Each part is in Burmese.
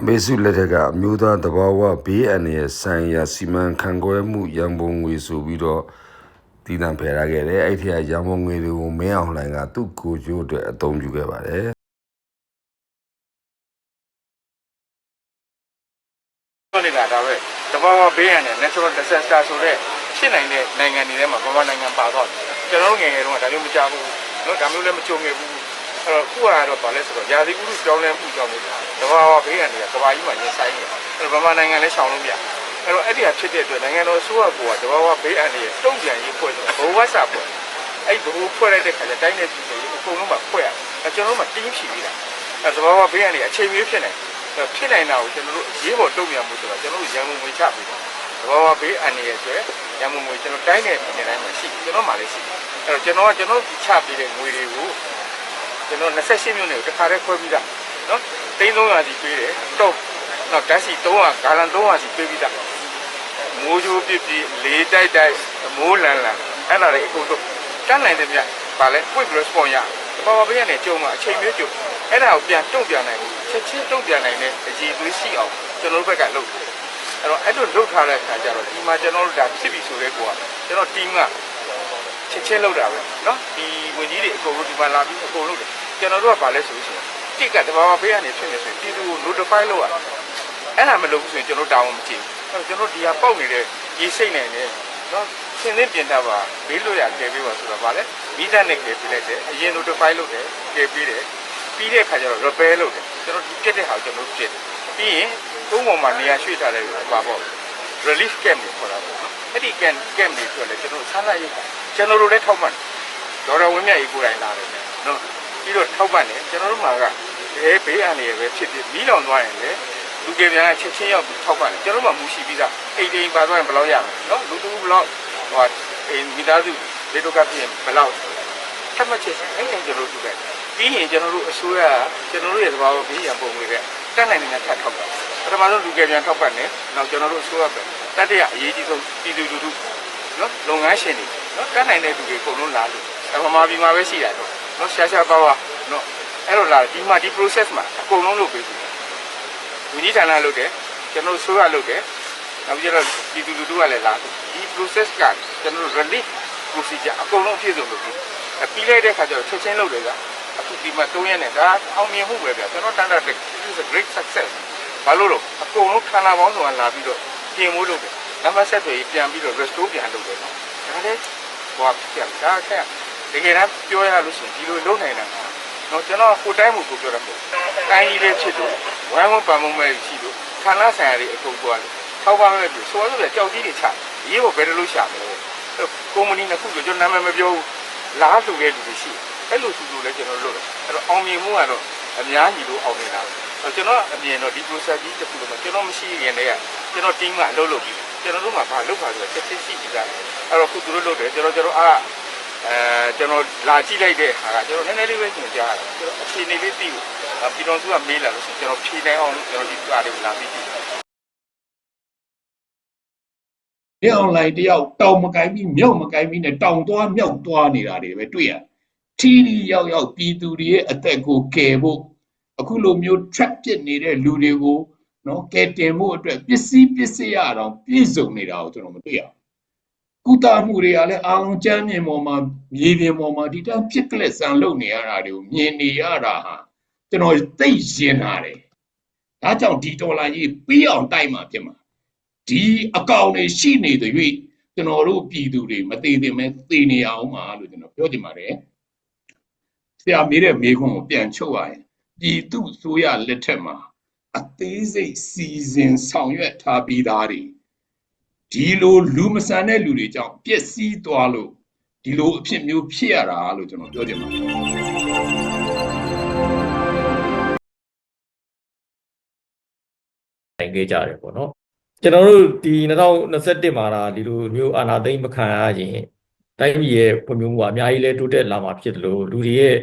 အမေစုလက်ထက်ကအမျိုးသားတဘာဝဘေးအန္တရာယ်ဆိုင်ရာစီမံခန့်ခွဲမှုရန်ပုံငွေဆိုပြီးတော့တည်တံ့ဖယ်ရခဲ့တယ်အဲ့ထက်ကရန်ပုံငွေတွေကိုမင်းအောင်လှိုင်ကသူ့ကိုကျိုးအတွက်အသုံးပြုခဲ့ပါတယ်လေးကဒါပဲတဘာဝဘေးရန်နဲ့ natural disaster ဆိုတဲ့ဖြစ်နိုင်တဲ့နိုင်ငံတွေထဲမှာဘာမှနိုင်ငံပါတော့တယ်ကျွန်တော်ငယ်ငယ်တုန်းကဒါမျိုးမကြဘူးနော်ဒါမျိုးလည်းမကြုံခဲ့ဘူး အဲ့တော့ခုကတော့ဗာလဲဆိုတော့ယာစီကုကြောင်းလဲမှုကြောင့်နေတာတဘာဝဘေးရန်တွေကကဘာကြီးမှာရင်ဆိုင်နေအဲ့တော့ဗမာနိုင်ငံလည်းရှောင်လို့မရအဲ့တော့အဲ့ဒီဟာဖြစ်တဲ့အတွက်နိုင်ငံတော်အစိုးရကတဘာဝဘေးရန်တွေတုံ့ပြန်ရေးဖွဲ့ဆိုတာဘဝဆဖွဲ့အဲ့ဘဝဖွဲ့လိုက်တဲ့ခါကျတိုင်းနဲ့ပြည်နယ်အကုန်လုံးမှာဖွဲ့ရအဲ့ကျွန်တော်တို့မှာတင်းဖြီပြီးတာအဲ့တဘာဝဘေးရန်တွေအချိန်မီဖြစ်နိုင်အဲ့ဖြစ်နိုင်တာကိုကျွန်တော်တို့ရေးပေါ်တုံ့ပြန်မှုဆိုတာကျွန်တော်တို့ရန်ကုန်ငွေချပြီးတော့တဘာဝဘေးအန္တရာယ်အတွက်ရန်ကုန်ငွေကျွန်တော်တိုင်းနယ်ပြည်နယ်တိုင်းမှာရှိကျွန်တော်မှလည်းရှိအဲ့တော့ကျွန်တော်ကကျွန်တော်ချပေးတဲ့ငွေတွေကို ကျွန်တော်28မြို့နယ်ကိုတစ်ခါတည်းခွဲပြီးသားနော်သိန်း300စီပေးတယ်တော့တော့ဓာတ်စီ300ဂါလန်300စီပေးပြီးသားမိုးကြိုးပြစ်ပြီးလေးတိုက်တိုက်မိုးလန်လန်အဲ့ဒါတွေအကုန်တော့တန်းနိုင်တယ်မြတ်ဗာလဲ quick response ရတဘာဝဘေးကနေကြုံမှာအချိန်မျိုးကြုံအဲ့ဒါကိုပြန်တုံ့ပြန်နိုင်ဘူးချက်ချင်းတုံ့ပြန်နိုင်တဲ့အရေးသွေးရှိအောင်ကျွန်တော်တို့ဘက်ကလုပ်တယ်အဲ့တော့အဲ့လိုလုတ်ထားတဲ့အခါကျတော့ဒီမှာကျွန်တော်တို့ဒါဖြစ်ပြီဆိုတဲ့ကောကျွန်တော် team က ချက်ချင်းလောက်တာပဲနော်ဒီဝင်ကြီးတွေအကုန်လုံးဒီမှာလာပြီးအကုန်လုံးတယ်ကျွန်တော်တို့ကဗာလဲဆိုလို့ရှိရင်တိကတဘာဘာဖေးကနေဖြစ်နေဆိုရင်ပြည်သူကို notify လုပ်ရတယ်အဲ့ဒါမလုပ်ဘူးဆိုရင်ကျွန်တော်တောင်းမကြည့်ဘူးအဲ့တော့ကျွန်တော်ဒီဟာပေါက်နေတဲ့ရေစိတ်နေနေနော်ရှင်းလင်းပြင်တာပါဘေးလို့ရကယ်ပေးပါဆိုတော့ဗာလဲမိသားနဲ့ကယ်ပေးလိုက်တယ်အရင် notify လုပ်တယ်ကယ်ပေးတယ်ပြီးတဲ့အခါကျတော့ repair လုပ်တယ်ကျွန်တော်ဒီပြက်တဲ့ဟာကိုကျွန်တော်ပြက်တယ်ပြီးရင်သုံးပေါ်မှာနေရာရွှေ့ထားတယ်ပါပေါ့ relief camp တွေခေါ်တာပေါ့နော်အဲ့ဒီ camp camp တွေဆိုလည်းကျွန်တော်ဆန်းလိုက်ရကျွန်တော်တို့လည်းထောက်ပံ့ဒေါ်တော်ဝင်းမြတ်ကြီးကိုယ်တိုင်လာတယ်နော်ပြီးတော့ထောက်ပံ့တယ်ကျွန်တော်တို့မှာကဘဲဘေးအန္တရာယ်ပဲဖြစ်ဖြစ်မီးလောင်သွားရင်လည်းလူကယ်ပြန်ကချက်ချင်းရောက်ပြီးထောက်ပံ့တယ်ကျွန်တော်တို့မှမူရှိပြီးသားအိမ်တိမ်ပါသွားရင်ဘယ်လောက်ရမလဲနော်လူတူဘယ်လောက်ဟိုအိမ်မိသားစုလေတော့ကပြင်းဘယ်လောက်ထပ်မချက်အဲ့ဒါကျွန်တော်တို့တွေ့ပြီးရင်ကျွန်တော်တို့အစိုးရကျွန်တော်တို့ရဲ့သဘာဝဘေးရန်ပုံငွေတဲ့တက်နိုင်နေတဲ့ထပ်ထောက်တာ ပထမဆုံးလူကယ်ပြန်ထောက်ပံ့တယ်နောက်ကျွန်တော်တို့အစိုးရပဲတတိယအရေးကြီးဆုံးပြည်သူလူထုနော်လုပ်ငန်းရှင်တွေနော်တက်နိုင်တဲ့လူတွေအကုန်လုံးလာလို့အမှန်မှာပြီးမှာပဲရှိတာတော့နော်ရှာရှာပါပါနော်အဲ့တော့လာဒီမှာဒီ process မှာအကုန်လုံးလုပ်ပေးပြီဝင်းကြီးဌာနလုပ်တယ်ကျွန်တော်တို့ဆိုရလုပ်တယ်နောက်ပြီးတော့ပြည်သူလူထုကလည်းလာဒီ process ကကျွန်တော်တို့ relief procedure အကုန်လုံးအပြည့်စုံလုပ်ပြီးအပြီးလိုက်တဲ့ခါကျတော့ချက်ချင်းလုပ်တယ်ကအခုဒီမှာ3ရက်နဲ့ဒါအောင်မြင်မှုပဲဗျကျွန်တော်တန်တာ this is a great success ဘာလို့လို့အကုန်လုံးဌာနပေါင်းစုံကလာပြီးတော့ပြင်မိုးလုပ်တယ်နံပါတ်ဆက်တွေပြန်ပြီးတော့ restore ပြန်လုပ်တယ်နော်ဒါလည်းဟောပြန်ဒါခက်တကယ်တမ်းပြောရလို့ရှိရင်ဒီလိုလုပ်နိုင်တာနော်ကျွန်တော်ကိုတိုင်းမှုကိုပြောတာပေါ့တိုင်းကြီးလေးဖြစ်လို့ဝမ်းဝမ်းပန်မုံမဲ့ရှိလို့ဌာနဆိုင်ရာတွေအကုန်သွားလို့ထောက်ပါမဲ့ပြီဆိုတော့ကြောက်ကြီးတွေချရေးဖို့ဘယ်လိုလုပ်ရှာမလဲကုမ္ပဏီနှစ်ခုကျွန်တော်နာမည်မပြောဘူးလားလှူတဲ့လူတွေရှိအဲ့လိုသူတို့လည်းကျွန်တော်လုပ်တယ်အဲ့တော့အောင်မြင်မှုကတော့အများကြီးလို့အောင်နေတာပဲ ကျွန်တော်အမြင်တော့ဒီ process ကြီးတစ်ခုလုံးမှာကျွန်တော်မရှိရင်လည်းကျွန်တော် team ကအလုပ်လုပ်ပြီးကျွန်တော်တို့မှာဘာလုပ်ပါဆိုတော့ချက်ချင်းရှိပြီးသားအဲ့တော့ခုသူတို့လုပ်တယ်ကျွန်တော်ကျွန်တော်အားအဲကျွန်တော်လာကြည့်လိုက်တဲ့ဟာကကျွန်တော်နည်းနည်းလေးပဲညွှန်ကြားတာကျွန်တော်အခြေအနေလေးသိလို့ပြည်တော်စုကမေးလာလို့ဆိုကျွန်တော်ဖြေနိုင်အောင်လို့ကျွန်တော်ဒီကားလေးကိုလာပြီးကြည့်ဒီ online တယောက်တောင်မကိုင်းပြီးမြောက်မကိုင်းပြီးနဲ့တောင်သွားမြောက်သွားနေတာတွေပဲတွေ့ရထီထီရောက်ရောက်ပြည်သူတွေရဲ့အသက်ကိုကယ်ဖို့ အခုလိုမျိုး trap ပစ်နေတဲ့လူတွေကိုနော်ကယ်တင်ဖို့အတွက်ပစ္စည်းပစ္စည်းရအောင်ပြည့်စုံနေတာကိုကျွန်တော်မတွေ့ရဘူးကုသမှုတွေကလည်းအာရုံကျမ်းမြင်ပေါ်မှာမြေပြင်ပေါ်မှာဒီတန်းဖြစ်ကလက်ဆန်လုပ်နေရတာတွေကိုမြင်နေရတာဟာကျွန်တော်သိရင်လာတယ်ဒါကြောင့်ဒီဒေါ်လာကြီးပြီးအောင်တိုက်မှာဖြစ်မှာဒီအကောင့်တွေရှိနေတဲ့၍ကျွန်တော်တို့ပြည်သူတွေမသေးသေးမဲသေနေအောင်ပါလို့ကျွန်တော်ပြောချင်ပါတယ်ဆရာမေးတဲ့မေးခွန်းကိုပြန်ချုပ်ရရင် ပြည်သူဆိုရလက်ထက်မှာအသေးစိတ်စီစဉ်ဆောင်ရွက်ထားပြီးသားတွေဒီလိုလူမဆန်တဲ့လူတွေကြောင့်ပျက်စီးသွားလို့ဒီလိုအဖြစ်မျိုးဖြစ်ရတာလို့ကျွန်တော်ပြောချင်ပါတယ်နိုင်ခဲ့ကြတယ်ပေါ့နော်ကျွန်တော်တို့ဒီ2021မှာဒါဒီလိုမျိုးအာဏာသိမ်းမခံရရင်တိုင်းပြည်ရဲ့ဖွံ့ဖြိုးမှုကအများကြီးလဲတိုးတက်လာမှာဖြစ်တယ်လို့လူတွေရဲ့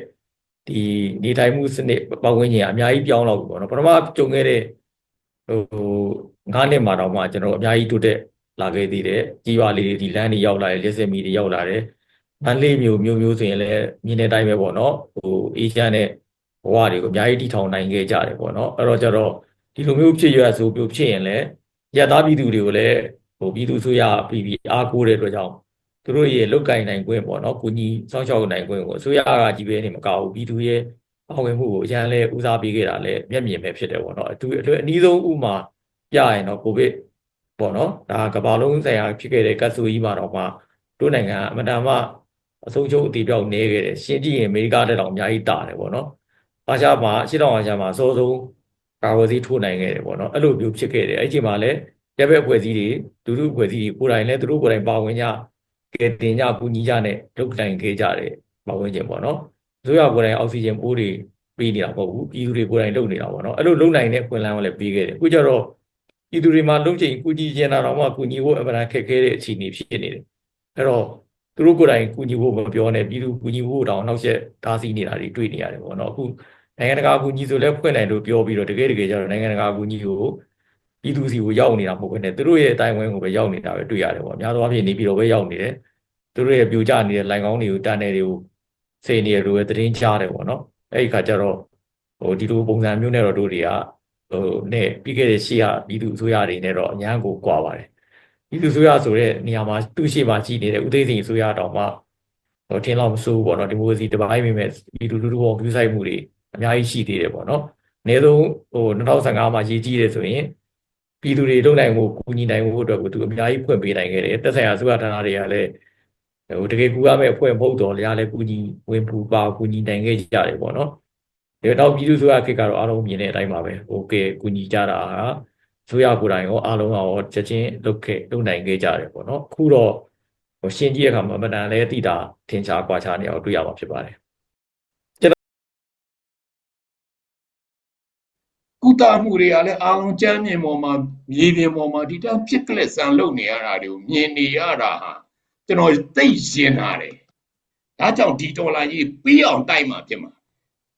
ဒီနေထိုင်မှုစနစ်ပတ်ဝန်းကျင်ကအများကြီးပြောင်းလာပြီပေါ့နော်ပထမကြုံခဲ့တဲ့ဟိုငါးနှစ်မှာတော့မှကျွန်တော်အများကြီးတိုးတက်လာခဲ့သေးတယ်ကြီးပါလေးတွေဒီလမ်းတွေရောက်လာတယ်လက်စက်မီတွေရောက်လာတယ်မန္တလေးမျိုးမျိုးမျိုးဆိုရင်လည်းမြင်းတဲ့အတိုင်းပဲပေါ့နော်ဟိုအေးချမ်းတဲ့ဘဝတွေကိုအများကြီးတည်ထောင်နိုင်ခဲ့ကြတယ်ပေါ့နော်အဲ့တော့ကျတော့ဒီလိုမျိုးဖြစ်ရဆိုပြဖြစ်ရင်လည်းရတသားပြည်သူတွေကိုလည်းဟိုပြည်သူဆိုရပြီးပြီးအားကိုးတဲ့အတွက်ကြောင့် သူတို့ရဲ့လုတ်ကင်နိုင်ခွင့်ပေါ့နော်ကိုကြီးစောင့်ရှောက်နိုင်ခွင့်ကိုအစိုးရကကြီးပဲနေမကောက်ဘူးပြည်သူရဲ့ပါဝင်မှုကိုအရန်လဲဦးစားပေးခဲ့တာလဲမျက်မြင်ပဲဖြစ်တယ်ပေါ့နော်အတူအအနည်းဆုံးဥမာပြရင်တော့ကိုဗစ်ပေါ့နော်ဒါကမ္ဘာလုံးဆိုင်ရာဖြစ်ခဲ့တဲ့ကတ်ဆူကြီးမှာတော့မှတို့နိုင်ငံကအမတန်မှအဆုံးချုပ်အတီးပြောက်နေခဲ့တယ်ရှင်းကြည့်ရင်အမေရိကတက်တောင်အများကြီးတာတယ်ပေါ့နော်အာရှမှာအရှေ့တောင်အာရှမှာအစောဆုံးကာဝစီထိုးနိုင်ခဲ့တယ်ပေါ့နော်အဲ့လိုမျိုးဖြစ်ခဲ့တယ်အဲ့ဒီမှာလည်းရပ်ဘက်အဖွဲ့အစည်းတွေဒုဒုအဖွဲ့အစည်းတွေကိုယ်တိုင်လည်းသူတို့ကိုယ်တိုင်ပါဝင်ကြ ကဲတင်ကြကူညီကြနဲ့လုပ်တိုင်ခဲ့ကြတယ်ပါဝင်ခြင်းပေါ့နော်အစိုးရကိုယ်တိုင်အောက်ဆီဂျင်ပိုးတွေပေးနေတာမဟုတ်ဘူးပြည်သူတွေကိုယ်တိုင်လုပ်နေတာပေါ့နော်အဲ့လိုလုပ်နိုင်တဲ့ခွင့်လန်းကိုလည်းပေးခဲ့တယ်အခုကျတော့ပြည်သူတွေမှာလုံချိန်ကူညီကျင်တာတော့မှကူညီဖို့အမှန်တန်ခက်ခဲတဲ့အခြေအနေဖြစ်နေတယ်အဲ့တော့သူတို့ကိုယ်တိုင်ကူညီဖို့မပြောနဲ့ပြည်သူကူညီဖို့တောင်နောက်ဆက်ဓာစီနေတာတွေတွေ့နေရတယ်ပေါ့နော်အခုနိုင်ငံတကာအကူအညီဆိုလဲဖွင့်နိုင်လို့ပြောပြီးတော့တကယ်တကယ်ကျတော့နိုင်ငံတကာအကူအညီကို ပြည်သူစီကိုရောက်နေတာမဟုတ်ဘဲနဲ့သူတို့ရဲ့အတိုင်းအဝိုင်းကိုပဲရောက်နေတာပဲတွေ့ရတယ်ပေါ့အများသောအားဖြင့်နေပြည်တော်ပဲရောက်နေတယ်သူတို့ရဲ့ပြိုကျနေတဲ့လိုင်ကောင်းတွေကိုတန်နယ်တွေကိုစေနေရလို့ပဲသတင်းချတယ်ပေါ့နော်အဲ့ဒီခါကျတော့ဟိုဒီလိုပုံစံမျိုးနဲ့တော့တို့တွေကဟိုနဲ့ပြီးခဲ့တဲ့ရှေ့ကပြည်သူအစိုးရတွေနဲ့တော့အများကိုကွာပါတယ်ပြည်သူအစိုးရဆိုတဲ့နေရာမှာသူ့ရှေ့မှာကြီးနေတဲ့ဦးသိန်းစိန်အစိုးရတောင်မှဟိုထင်တော့မစိုးဘူးပေါ့နော်ဒီမိုကရေစီတပိုင်းမိမဲ့ပြည်သူလူထုပေါ်ပြုဆိုင်မှုတွေအများကြီးရှိသေးတယ်ပေါ့နော်။အနည်းဆုံးဟို2015မှာရည်ကြီးတယ်ဆိုရင် ပြည်သူတွေလုံနိုင်မှုကူညီနိုင်မှုအတွက်ကိုသူအများကြီးဖွင့်ပေးနိုင်ခဲ့တယ်။တက်ဆိုင်ရာစုရဌာနတွေကလည်းဟိုတကယ်ကူရမယ့်အဖွဲ့မဟုတ်တော့လည်းလည်းကူညီဝင်ပူပါကူညီနိုင်ခဲ့ကြတယ်ပေါ့နော်။ဒါတော့ပြည်သူစုရခေတ်ကတော့အားလုံးမြင်တဲ့အတိုင်းပါပဲ။ဟိုကဲကူညီကြတာဟာစုရကိုယ်တိုင်ရောအားလုံးရောချက်ချင်းလုပ်ခဲ့လုပ်နိုင်ခဲ့ကြတယ်ပေါ့နော်။အခုတော့ဟိုရှင်းကြည့်တဲ့အခါမှာမတန်လဲတိတာထင်ရှားကွာခြားနေအောင်တွေ့ရမှာဖြစ်ပါတယ် သမှုတွေကလည်းအာလုံးကျမ်းမြင်ပေါ်မှာမြေပြင်ပေါ်မှာဒီတန်းဖြစ်ကလက်ဆန်လုပ်နေရတာတွေကိုမြင်နေရတာဟာကျွန်တော်သိရင်တာတယ်ဒါကြောင့်ဒီဒေါ်လာကြီးပြီးအောင်တိုက်မှာဖြစ်မှာ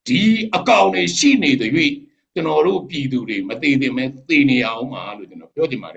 ဒီအကောင်တွေရှိနေတဲ့၍ကျွန်တော်တို့ပြည်သူတွေမသေးသင့်မဲသေနေအောင်ပါလို့ကျွန်တော်ပြောချင်ပါတယ်